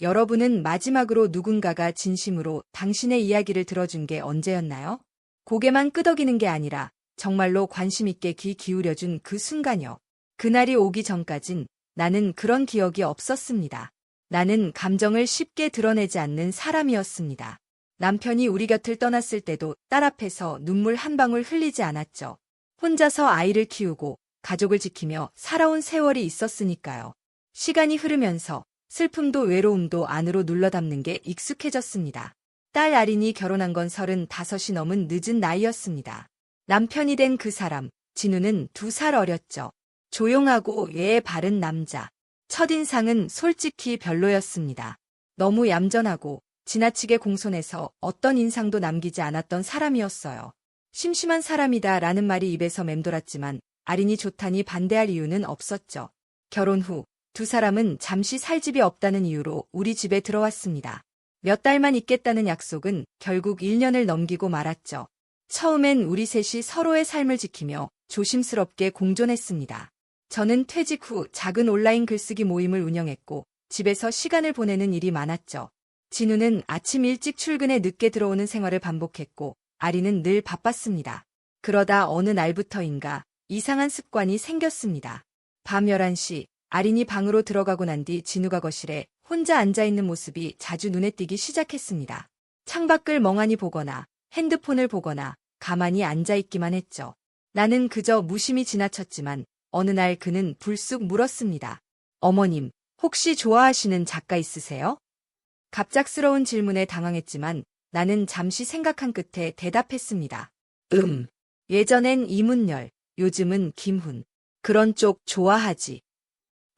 여러분은 마지막으로 누군가가 진심으로 당신의 이야기를 들어준 게 언제였나요? 고개만 끄덕이는 게 아니라 정말로 관심 있게 귀 기울여준 그 순간요. 그날이 오기 전까진 나는 그런 기억이 없었습니다. 나는 감정을 쉽게 드러내지 않는 사람이었습니다. 남편이 우리 곁을 떠났을 때도 딸 앞에서 눈물 한 방울 흘리지 않았죠. 혼자서 아이를 키우고 가족을 지키며 살아온 세월이 있었으니까요. 시간이 흐르면서 슬픔도 외로움도 안으로 눌러 담는 게 익숙해졌습니다. 딸 아린이 결혼한 건 서른 다섯이 넘은 늦은 나이였습니다. 남편이 된 그 사람, 진우는 두 살 어렸죠. 조용하고 예의 바른 남자. 첫인상은 솔직히 별로였습니다. 너무 얌전하고 지나치게 공손해서 어떤 인상도 남기지 않았던 사람이었어요. 심심한 사람이다 라는 말이 입에서 맴돌았지만 아린이 좋다니 반대할 이유는 없었죠. 결혼 후 두 사람은 잠시 살 집이 없다는 이유로 우리 집에 들어왔습니다. 몇 달만 있겠다는 약속은 결국 1년을 넘기고 말았죠. 처음엔 우리 셋이 서로의 삶을 지키며 조심스럽게 공존했습니다. 저는 퇴직 후 작은 온라인 글쓰기 모임을 운영했고 집에서 시간을 보내는 일이 많았죠. 진우는 아침 일찍 출근해 늦게 들어오는 생활을 반복했고 아리는 늘 바빴습니다. 그러다 어느 날부터인가 이상한 습관이 생겼습니다. 밤 11시 아린이 방으로 들어가고 난 뒤 진우가 거실에 혼자 앉아있는 모습이 자주 눈에 띄기 시작했습니다. 창밖을 멍하니 보거나 핸드폰을 보거나 가만히 앉아있기만 했죠. 나는 그저 무심히 지나쳤지만 어느 날 그는 불쑥 물었습니다. 어머님, 혹시 좋아하시는 작가 있으세요? 갑작스러운 질문에 당황했지만 나는 잠시 생각한 끝에 대답했습니다. 음. 예전엔 이문열, 요즘은 김훈. 그런 쪽 좋아하지.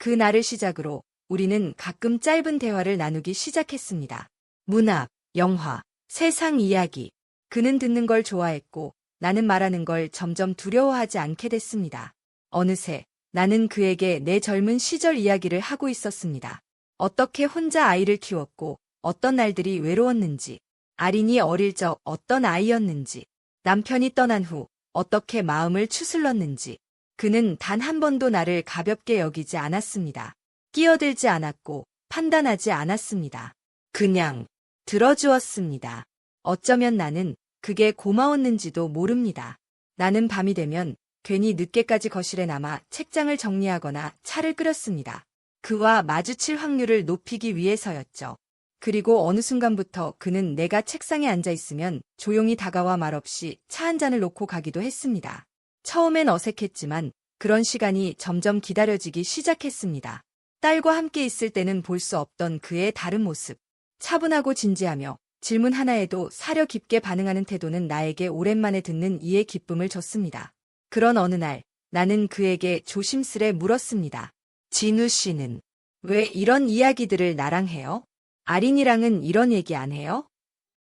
그 날을 시작으로 우리는 가끔 짧은 대화를 나누기 시작했습니다. 문학, 영화, 세상 이야기. 그는 듣는 걸 좋아했고 나는 말하는 걸 점점 두려워하지 않게 됐습니다. 어느새 나는 그에게 내 젊은 시절 이야기를 하고 있었습니다. 어떻게 혼자 아이를 키웠고 어떤 날들이 외로웠는지, 아린이 어릴 적 어떤 아이였는지, 남편이 떠난 후 어떻게 마음을 추슬렀는지, 그는 단 한 번도 나를 가볍게 여기지 않았습니다. 끼어들지 않았고 판단하지 않았습니다. 그냥 들어주었습니다. 어쩌면 나는 그게 고마웠는지도 모릅니다. 나는 밤이 되면 괜히 늦게까지 거실에 남아 책장을 정리하거나 차를 끓였습니다. 그와 마주칠 확률을 높이기 위해서였죠. 그리고 어느 순간부터 그는 내가 책상에 앉아 있으면 조용히 다가와 말없이 차 한 잔을 놓고 가기도 했습니다. 처음엔 어색했지만 그런 시간이 점점 기다려지기 시작했습니다. 딸과 함께 있을 때는 볼 수 없던 그의 다른 모습. 차분하고 진지하며 질문 하나에도 사려 깊게 반응하는 태도는 나에게 오랜만에 듣는 이의 기쁨을 줬습니다. 그런 어느 날 나는 그에게 조심스레 물었습니다. 진우 씨는 왜 이런 이야기들을 나랑 해요? 아린이랑은 이런 얘기 안 해요?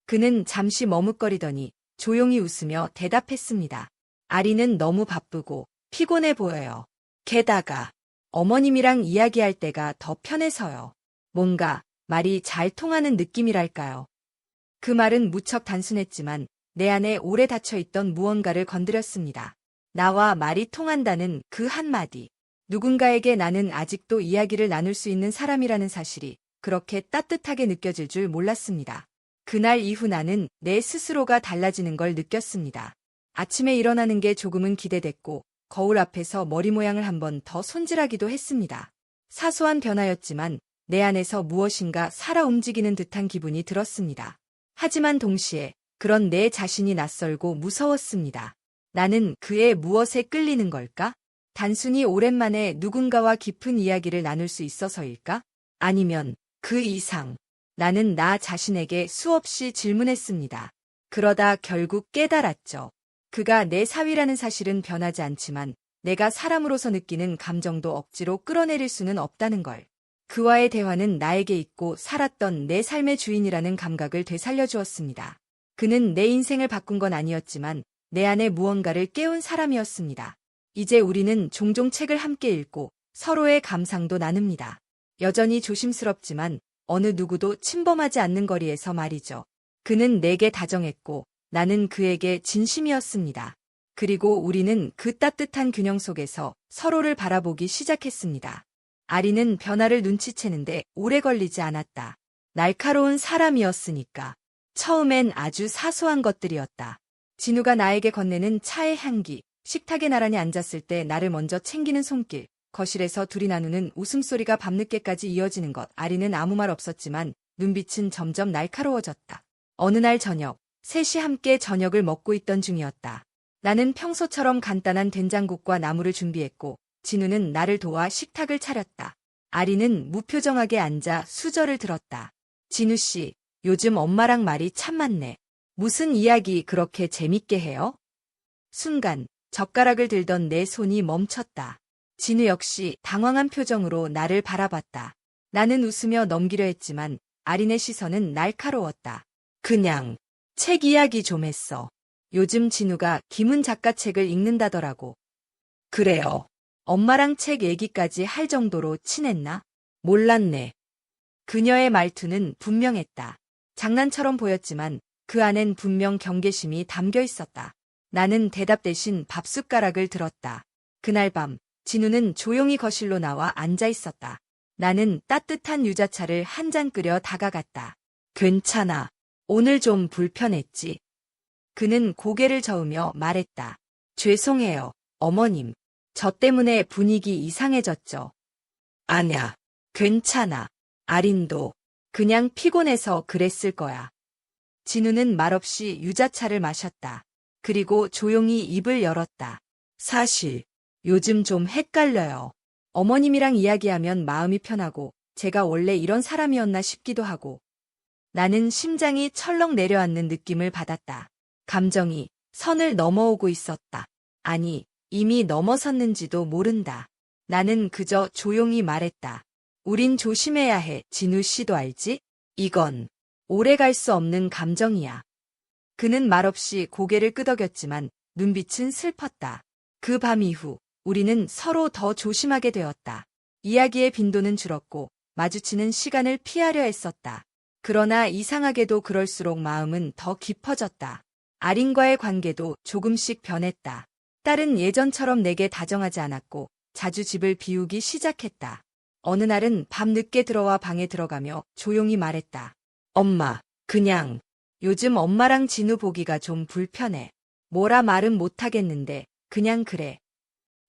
그는 잠시 머뭇거리더니 조용히 웃으며 대답했습니다. 아린은 너무 바쁘고 피곤해 보여요. 게다가 어머님이랑 이야기할 때가 더 편해서요. 뭔가 말이 잘 통하는 느낌이랄까요. 그 말은 무척 단순했지만 내 안에 오래 닫혀있던 무언가를 건드렸습니다. 나와 말이 통한다는 그 한마디. 누군가에게 나는 아직도 이야기를 나눌 수 있는 사람이라는 사실이 그렇게 따뜻하게 느껴질 줄 몰랐습니다. 그날 이후 나는 내 스스로가 달라지는 걸 느꼈습니다. 아침에 일어나는 게 조금은 기대됐고 거울 앞에서 머리 모양을 한번 더 손질하기도 했습니다. 사소한 변화였지만 내 안에서 무엇인가 살아 움직이는 듯한 기분이 들었습니다. 하지만 동시에 그런 내 자신이 낯설고 무서웠습니다. 나는 그의 무엇에 끌리는 걸까? 단순히 오랜만에 누군가와 깊은 이야기를 나눌 수 있어서일까? 아니면 그 이상. 나는 나 자신에게 수없이 질문했습니다. 그러다 결국 깨달았죠. 그가 내 사위라는 사실은 변하지 않지만 내가 사람으로서 느끼는 감정도 억지로 끌어내릴 수는 없다는 걸. 그와의 대화는 나에게 있고 살았던 내 삶의 주인이라는 감각을 되살려 주었습니다. 그는 내 인생을 바꾼 건 아니었지만 내 안에 무언가를 깨운 사람이었습니다. 이제 우리는 종종 책을 함께 읽고 서로의 감상도 나눕니다. 여전히 조심스럽지만 어느 누구도 침범하지 않는 거리에서 말이죠. 그는 내게 다정했고 나는 그에게 진심이었습니다. 그리고 우리는 그 따뜻한 균형 속에서 서로를 바라보기 시작했습니다. 아리는 변화를 눈치채는데 오래 걸리지 않았다. 날카로운 사람이었으니까. 처음엔 아주 사소한 것들이었다. 진우가 나에게 건네는 차의 향기, 식탁에 나란히 앉았을 때 나를 먼저 챙기는 손길, 거실에서 둘이 나누는 웃음소리가 밤늦게까지 이어지는 것, 아리는 아무 말 없었지만 눈빛은 점점 날카로워졌다. 어느 날 저녁, 셋이 함께 저녁을 먹고 있던 중이었다. 나는 평소처럼 간단한 된장국과 나물을 준비했고, 진우는 나를 도와 식탁을 차렸다. 아리는 무표정하게 앉아 수저를 들었다. 진우 씨, 요즘 엄마랑 말이 참 많네. 무슨 이야기 그렇게 재밌게 해요? 순간 젓가락을 들던 내 손이 멈췄다. 진우 역시 당황한 표정으로 나를 바라봤다. 나는 웃으며 넘기려 했지만 아린의 시선은 날카로웠다. 그냥 책 이야기 좀 했어. 요즘 진우가 김은 작가 책을 읽는다더라고. 그래요. 엄마랑 책 얘기까지 할 정도로 친했나? 몰랐네. 그녀의 말투는 분명했다. 장난처럼 보였지만 그 안엔 분명 경계심이 담겨 있었다. 나는 대답 대신 밥 숟가락을 들었다. 그날 밤, 진우는 조용히 거실로 나와 앉아 있었다. 나는 따뜻한 유자차를 한 잔 끓여 다가갔다. 괜찮아. 오늘 좀 불편했지. 그는 고개를 저으며 말했다. 죄송해요, 어머님. 저 때문에 분위기 이상해졌죠. 아냐, 괜찮아. 아린도 그냥 피곤해서 그랬을 거야. 진우는 말없이 유자차를 마셨다. 그리고 조용히 입을 열었다. 사실 요즘 좀 헷갈려요. 어머님이랑 이야기하면 마음이 편하고 제가 원래 이런 사람이었나 싶기도 하고 나는 심장이 철렁 내려앉는 느낌을 받았다. 감정이 선을 넘어오고 있었다. 아니, 이미 넘어섰는지도 모른다. 나는 그저 조용히 말했다. 우린 조심해야 해, 진우 씨도 알지? 이건 오래 갈 수 없는 감정이야. 그는 말없이 고개를 끄덕였지만 눈빛은 슬펐다. 그 밤 이후 우리는 서로 더 조심하게 되었다. 이야기의 빈도는 줄었고 마주치는 시간을 피하려 했었다. 그러나 이상하게도 그럴수록 마음은 더 깊어졌다. 아린과의 관계도 조금씩 변했다. 딸은 예전처럼 내게 다정하지 않았고 자주 집을 비우기 시작했다. 어느 날은 밤 늦게 들어와 방에 들어가며 조용히 말했다. 엄마, 그냥 요즘 엄마랑 진우 보기가 좀 불편해. 뭐라 말은 못하겠는데 그냥 그래.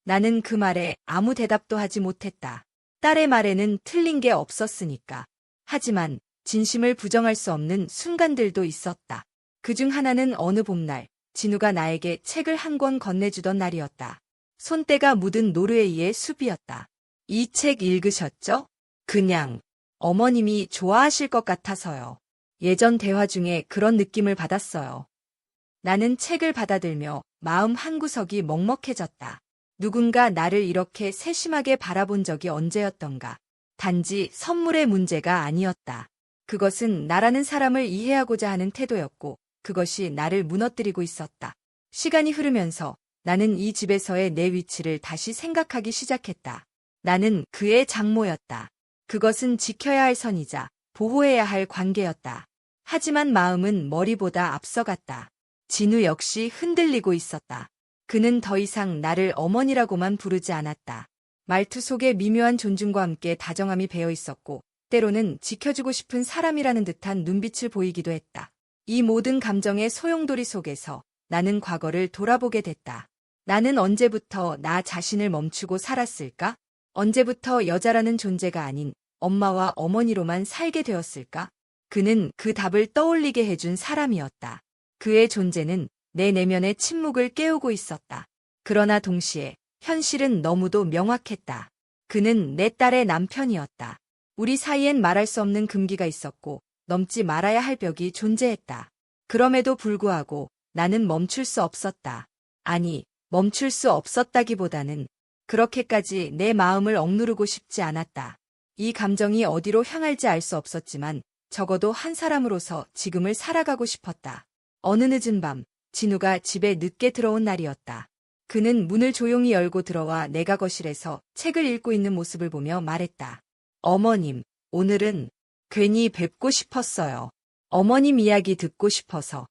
나는 그 말에 아무 대답도 하지 못했다. 딸의 말에는 틀린 게 없었으니까. 하지만 진심을 부정할 수 없는 순간들도 있었다. 그 중 하나는 어느 봄날 진우가 나에게 책을 한 권 건네주던 날이었다. 손때가 묻은 노르웨이의 숲이었다. 이 책 읽으셨죠? 그냥 어머님이 좋아하실 것 같아서요. 예전 대화 중에 그런 느낌을 받았어요. 나는 책을 받아들며 마음 한구석이 먹먹해졌다. 누군가 나를 이렇게 세심하게 바라본 적이 언제였던가. 단지 선물의 문제가 아니었다. 그것은 나라는 사람을 이해하고자 하는 태도였고 그것이 나를 무너뜨리고 있었다. 시간이 흐르면서 나는 이 집에서의 내 위치를 다시 생각하기 시작했다. 나는 그의 장모였다. 그것은 지켜야 할 선이자 보호해야 할 관계였다. 하지만 마음은 머리보다 앞서갔다. 진우 역시 흔들리고 있었다. 그는 더 이상 나를 어머니라고만 부르지 않았다. 말투 속에 미묘한 존중과 함께 다정함이 배어 있었고, 때로는 지켜주고 싶은 사람이라는 듯한 눈빛을 보이기도 했다. 이 모든 감정의 소용돌이 속에서 나는 과거를 돌아보게 됐다. 나는 언제부터 나 자신을 멈추고 살았을까? 언제부터 여자라는 존재가 아닌 엄마와 어머니로만 살게 되었을까? 그는 그 답을 떠올리게 해준 사람이었다. 그의 존재는 내 내면의 침묵을 깨우고 있었다. 그러나 동시에 현실은 너무도 명확했다. 그는 내 딸의 남편이었다. 우리 사이엔 말할 수 없는 금기가 있었고 넘지 말아야 할 벽이 존재했다. 그럼에도 불구하고 나는 멈출 수 없었다. 아니, 멈출 수 없었다기보다는 그렇게까지 내 마음을 억누르고 싶지 않았다. 이 감정이 어디로 향할지 알 수 없었지만 적어도 한 사람으로서 지금을 살아가고 싶었다. 어느 늦은 밤, 진우가 집에 늦게 들어온 날이었다. 그는 문을 조용히 열고 들어와 내가 거실에서 책을 읽고 있는 모습을 보며 말했다. 어머님, 오늘은 괜히 뵙고 싶었어요. 어머님 이야기 듣고 싶어서.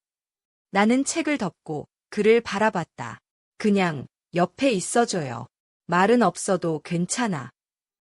나는 책을 덮고 그를 바라봤다. 그냥 옆에 있어줘요. 말은 없어도 괜찮아.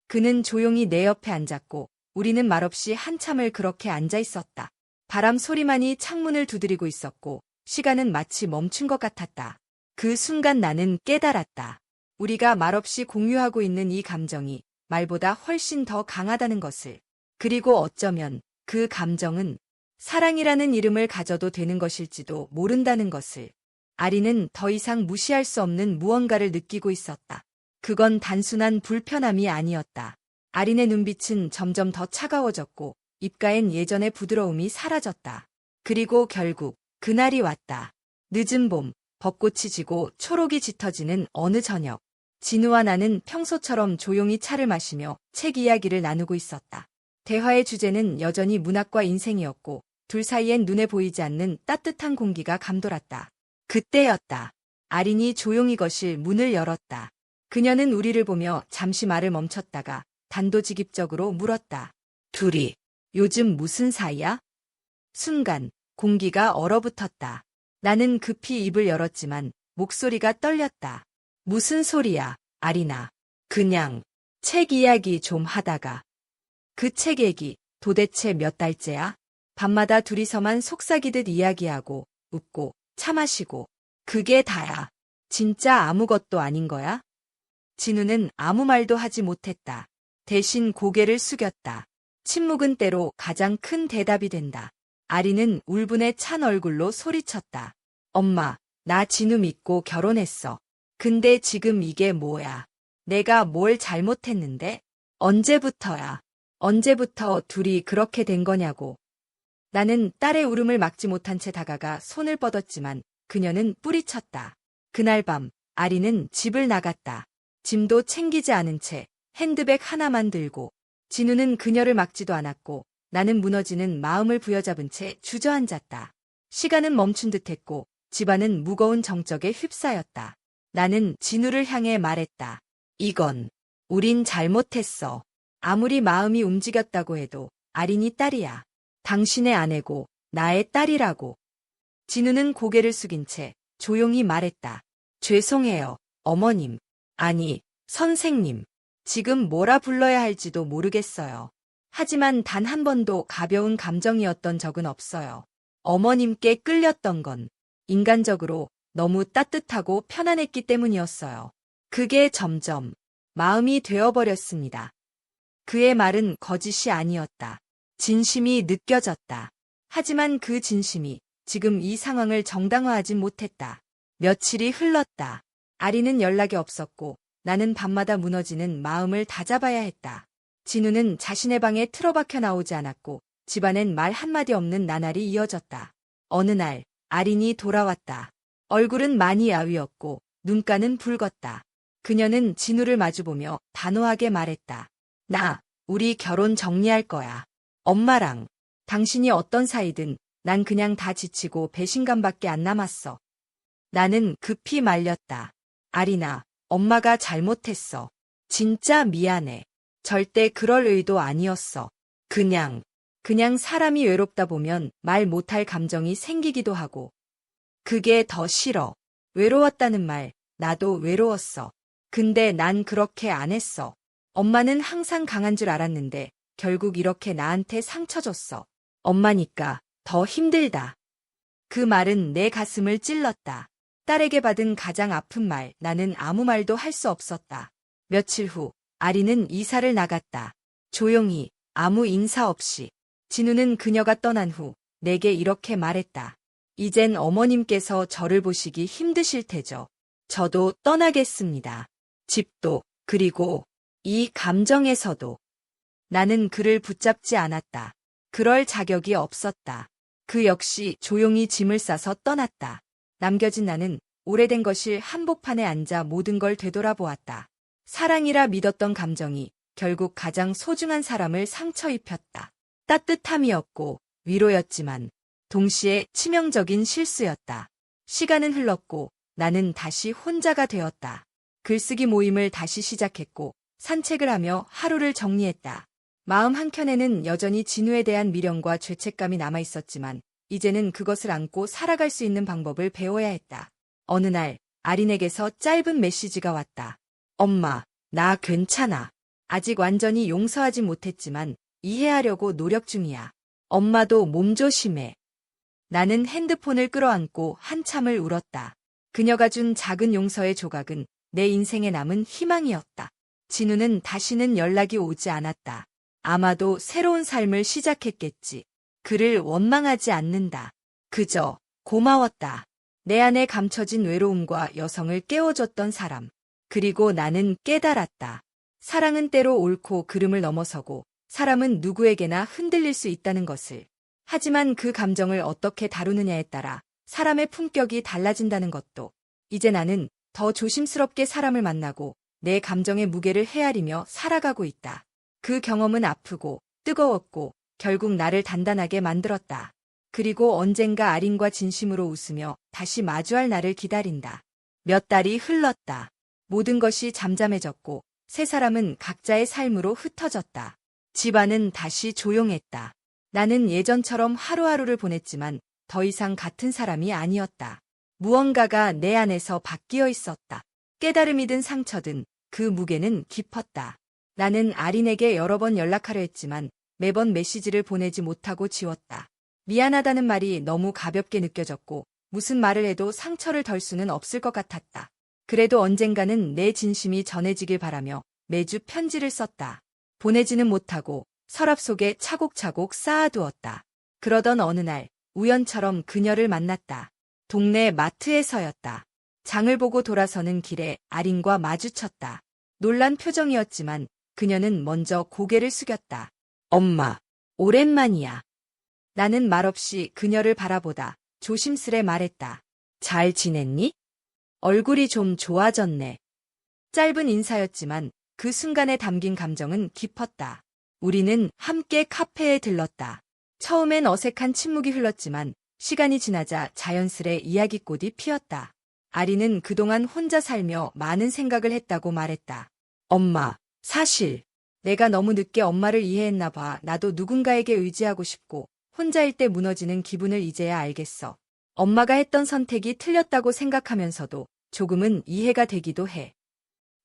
그는 조용히 내 옆에 앉았고 우리는 말없이 한참을 그렇게 앉아 있었다. 바람 소리만이 창문을 두드리고 있었고 시간은 마치 멈춘 것 같았다. 그 순간 나는 깨달았다. 우리가 말없이 공유하고 있는 이 감정이 말보다 훨씬 더 강하다는 것을. 그리고 어쩌면 그 감정은 사랑이라는 이름을 가져도 되는 것일지도 모른다는 것을. 아리는 더 이상 무시할 수 없는 무언가를 느끼고 있었다. 그건 단순한 불편함이 아니었다. 아린의 눈빛은 점점 더 차가워졌고 입가엔 예전의 부드러움이 사라졌다. 그리고 결국 그날이 왔다. 늦은 봄, 벚꽃이 지고 초록이 짙어지는 어느 저녁. 진우와 나는 평소처럼 조용히 차를 마시며 책 이야기를 나누고 있었다. 대화의 주제는 여전히 문학과 인생이었고 둘 사이엔 눈에 보이지 않는 따뜻한 공기가 감돌았다. 그때였다. 아린이 조용히 거실 문을 열었다. 그녀는 우리를 보며 잠시 말을 멈췄다가 단도직입적으로 물었다. 둘이 요즘 무슨 사이야? 순간 공기가 얼어붙었다. 나는 급히 입을 열었지만 목소리가 떨렸다. 무슨 소리야, 아리나. 그냥 책 이야기 좀 하다가. 그 책 얘기 도대체 몇 달째야? 밤마다 둘이서만 속삭이듯 이야기하고 웃고 차 마시고 그게 다야. 진짜 아무것도 아닌 거야? 진우는 아무 말도 하지 못했다. 대신 고개를 숙였다. 침묵은 때로 가장 큰 대답이 된다. 아리는 울분에 찬 얼굴로 소리쳤다. 엄마, 나 진우 믿고 결혼했어. 근데 지금 이게 뭐야? 내가 뭘 잘못했는데? 언제부터야? 언제부터 둘이 그렇게 된 거냐고. 나는 딸의 울음을 막지 못한 채 다가가 손을 뻗었지만 그녀는 뿌리쳤다. 그날 밤 아리는 집을 나갔다. 짐도 챙기지 않은 채 핸드백 하나만 들고 진우는 그녀를 막지도 않았고 나는 무너지는 마음을 부여잡은 채 주저앉았다. 시간은 멈춘 듯했고 집안은 무거운 정적에 휩싸였다. 나는 진우를 향해 말했다. 이건 우린 잘못했어. 아무리 마음이 움직였다고 해도 아린이 딸이야. 당신의 아내고 나의 딸이라고. 진우는 고개를 숙인 채 조용히 말했다. 죄송해요, 어머님. 아니, 선생님. 지금 뭐라 불러야 할지도 모르겠어요. 하지만 단 한 번도 가벼운 감정이었던 적은 없어요. 어머님께 끌렸던 건 인간적으로 너무 따뜻하고 편안했기 때문이었어요. 그게 점점 마음이 되어버렸습니다. 그의 말은 거짓이 아니었다. 진심이 느껴졌다. 하지만 그 진심이 지금 이 상황을 정당화하진 못했다. 며칠이 흘렀다. 아리는 연락이 없었고 나는 밤마다 무너지는 마음을 다잡아야 했다. 진우는 자신의 방에 틀어박혀 나오지 않았고 집안엔 말 한마디 없는 나날이 이어졌다. 어느 날 아린이 돌아왔다. 얼굴은 많이 야위었고 눈가는 붉었다. 그녀는 진우를 마주보며 단호하게 말했다. 나, 우리 결혼 정리할 거야. 엄마랑 당신이 어떤 사이든 난 그냥 다 지치고 배신감밖에 안 남았어. 나는 급히 말렸다. 아리나, 엄마가 잘못했어. 진짜 미안해. 절대 그럴 의도 아니었어. 그냥, 그냥 사람이 외롭다 보면 말 못할 감정이 생기기도 하고. 그게 더 싫어. 외로웠다는 말, 나도 외로웠어. 근데 난 그렇게 안 했어. 엄마는 항상 강한 줄 알았는데 결국 이렇게 나한테 상처 줬어. 엄마니까 더 힘들다. 그 말은 내 가슴을 찔렀다. 딸에게 받은 가장 아픈 말, 나는 아무 말도 할 수 없었다. 며칠 후, 아리는 이사를 나갔다. 조용히, 아무 인사 없이. 진우는 그녀가 떠난 후, 내게 이렇게 말했다. 이젠 어머님께서 저를 보시기 힘드실 테죠. 저도 떠나겠습니다. 집도, 그리고 이 감정에서도. 나는 그를 붙잡지 않았다. 그럴 자격이 없었다. 그 역시 조용히 짐을 싸서 떠났다. 남겨진 나는 오래된 것일 한복판에 앉아 모든 걸 되돌아보았다. 사랑이라 믿었던 감정이 결국 가장 소중한 사람을 상처 입혔다. 따뜻함이었고 위로였지만 동시에 치명적인 실수였다. 시간은 흘렀고 나는 다시 혼자가 되었다. 글쓰기 모임을 다시 시작했고 산책을 하며 하루를 정리했다. 마음 한켠에는 여전히 진우에 대한 미련과 죄책감이 남아 있었지만 이제는 그것을 안고 살아갈 수 있는 방법을 배워야 했다. 어느 날 아린에게서 짧은 메시지가 왔다. 엄마, 나 괜찮아. 아직 완전히 용서하진 못했지만 이해하려고 노력 중이야. 엄마도 몸 조심해. 나는 핸드폰을 끌어안고 한참을 울었다. 그녀가 준 작은 용서의 조각은 내 인생에 남은 희망이었다. 진우는 다시는 연락이 오지 않았다. 아마도 새로운 삶을 시작했겠지. 그를 원망하지 않는다. 그저 고마웠다. 내 안에 감춰진 외로움과 여성을 깨워줬던 사람. 그리고 나는 깨달았다. 사랑은 때로 옳고 그름을 넘어서고 사람은 누구에게나 흔들릴 수 있다는 것을. 하지만 그 감정을 어떻게 다루느냐에 따라 사람의 품격이 달라진다는 것도. 이제 나는 더 조심스럽게 사람을 만나고 내 감정의 무게를 헤아리며 살아가고 있다. 그 경험은 아프고 뜨거웠고 결국 나를 단단하게 만들었다. 그리고 언젠가 아린과 진심으로 웃으며 다시 마주할 날을 기다린다. 몇 달이 흘렀다. 모든 것이 잠잠해졌고 세 사람은 각자의 삶으로 흩어졌다. 집안은 다시 조용했다. 나는 예전처럼 하루하루를 보냈지만 더 이상 같은 사람이 아니었다. 무언가가 내 안에서 바뀌어 있었다. 깨달음이 든 상처든 그 무게는 깊었다. 나는 아린에게 여러 번 연락하려 했지만 매번 메시지를 보내지 못하고 지웠다. 미안하다는 말이 너무 가볍게 느껴졌고 무슨 말을 해도 상처를 덜 수는 없을 것 같았다. 그래도 언젠가는 내 진심이 전해지길 바라며 매주 편지를 썼다. 보내지는 못하고 서랍 속에 차곡차곡 쌓아두었다. 그러던 어느 날 우연처럼 그녀를 만났다. 동네 마트에서였다. 장을 보고 돌아서는 길에 아린과 마주쳤다. 놀란 표정이었지만 그녀는 먼저 고개를 숙였다. 엄마, 오랜만이야. 나는 말없이 그녀를 바라보다 조심스레 말했다. 잘 지냈니? 얼굴이 좀 좋아졌네. 짧은 인사였지만 그 순간에 담긴 감정은 깊었다. 우리는 함께 카페에 들렀다. 처음엔 어색한 침묵이 흘렀지만 시간이 지나자 자연스레 이야기꽃이 피었다. 아리는 그동안 혼자 살며 많은 생각을 했다고 말했다. 엄마, 사실 내가 너무 늦게 엄마를 이해했나 봐. 나도 누군가에게 의지하고 싶고 혼자일 때 무너지는 기분을 이제야 알겠어. 엄마가 했던 선택이 틀렸다고 생각하면서도 조금은 이해가 되기도 해.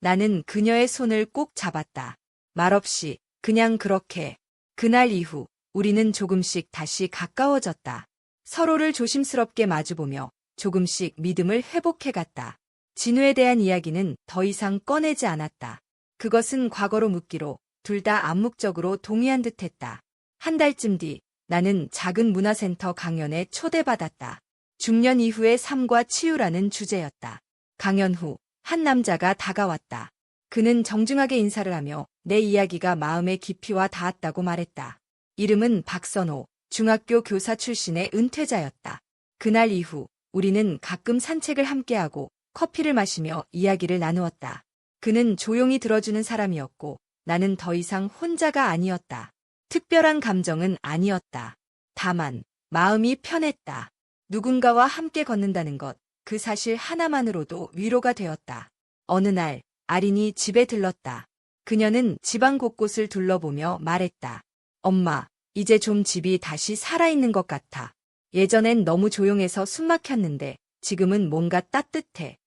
나는 그녀의 손을 꼭 잡았다. 말없이 그냥 그렇게. 그날 이후 우리는 조금씩 다시 가까워졌다. 서로를 조심스럽게 마주보며 조금씩 믿음을 회복해갔다. 진우에 대한 이야기는 더 이상 꺼내지 않았다. 그것은 과거로 묻기로 둘 다 암묵적으로 동의한 듯했다. 한 달쯤 뒤 나는 작은 문화센터 강연에 초대받았다. 중년 이후의 삶과 치유라는 주제였다. 강연 후 한 남자가 다가왔다. 그는 정중하게 인사를 하며 내 이야기가 마음의 깊이와 닿았다고 말했다. 이름은 박선호, 중학교 교사 출신의 은퇴자였다. 그날 이후 우리는 가끔 산책을 함께하고 커피를 마시며 이야기를 나누었다. 그는 조용히 들어주는 사람이었고 나는 더 이상 혼자가 아니었다. 특별한 감정은 아니었다. 다만 마음이 편했다. 누군가와 함께 걷는다는 것, 그 사실 하나만으로도 위로가 되었다. 어느 날 아린이 집에 들렀다. 그녀는 집안 곳곳을 둘러보며 말했다. 엄마, 이제 좀 집이 다시 살아있는 것 같아. 예전엔 너무 조용해서 숨 막혔는데 지금은 뭔가 따뜻해.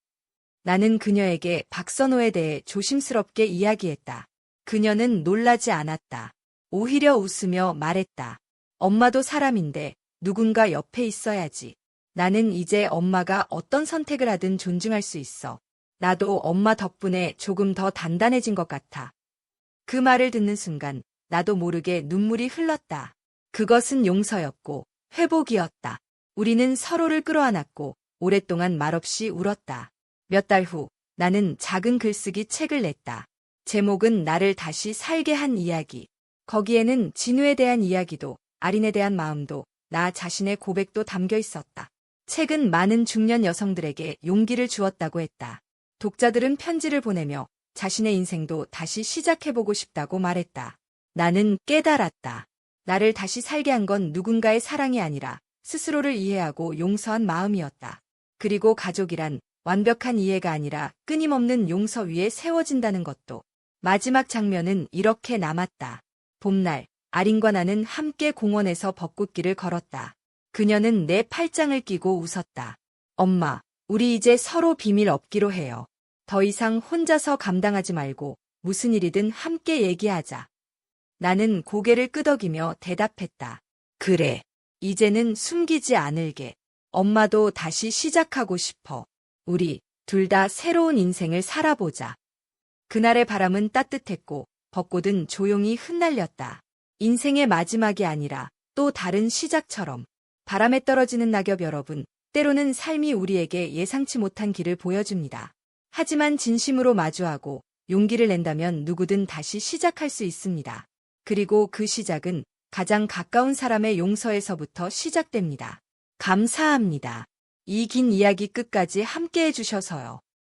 나는 그녀에게 박선호에 대해 조심스럽게 이야기했다. 그녀는 놀라지 않았다. 오히려 웃으며 말했다. 엄마도 사람인데 누군가 옆에 있어야지. 나는 이제 엄마가 어떤 선택을 하든 존중할 수 있어. 나도 엄마 덕분에 조금 더 단단해진 것 같아. 그 말을 듣는 순간 나도 모르게 눈물이 흘렀다. 그것은 용서였고 회복이었다. 우리는 서로를 끌어안았고 오랫동안 말없이 울었다. 몇 달 후 나는 작은 글쓰기 책을 냈다. 제목은 나를 다시 살게 한 이야기. 거기에는 진우에 대한 이야기도 아린에 대한 마음도 나 자신의 고백도 담겨 있었다. 책은 많은 중년 여성들에게 용기를 주었다고 했다. 독자들은 편지를 보내며 자신의 인생도 다시 시작해보고 싶다고 말했다. 나는 깨달았다. 나를 다시 살게 한 건 누군가의 사랑이 아니라 스스로를 이해하고 용서한 마음이었다. 그리고 가족이란 완벽한 이해가 아니라 끊임없는 용서 위에 세워진다는 것도. 마지막 장면은 이렇게 남았다. 봄날, 아린과 나는 함께 공원에서 벚꽃길을 걸었다. 그녀는 내 팔짱을 끼고 웃었다. 엄마, 우리 이제 서로 비밀 없기로 해요. 더 이상 혼자서 감당하지 말고 무슨 일이든 함께 얘기하자. 나는 고개를 끄덕이며 대답했다. 그래. 이제는 숨기지 않을게. 엄마도 다시 시작하고 싶어. 우리 둘 다 새로운 인생을 살아보자. 그날의 바람은 따뜻했고 벚꽃은 조용히 흩날렸다. 인생의 마지막이 아니라 또 다른 시작처럼 바람에 떨어지는 낙엽 여러분, 때로는 삶이 우리에게 예상치 못한 길을 보여줍니다. 하지만 진심으로 마주하고 용기를 낸다면 누구든 다시 시작할 수 있습니다. 그리고 그 시작은 가장 가까운 사람의 용서에서부터 시작됩니다. 감사합니다. 이 긴 이야기 끝까지 함께 해주셔서요.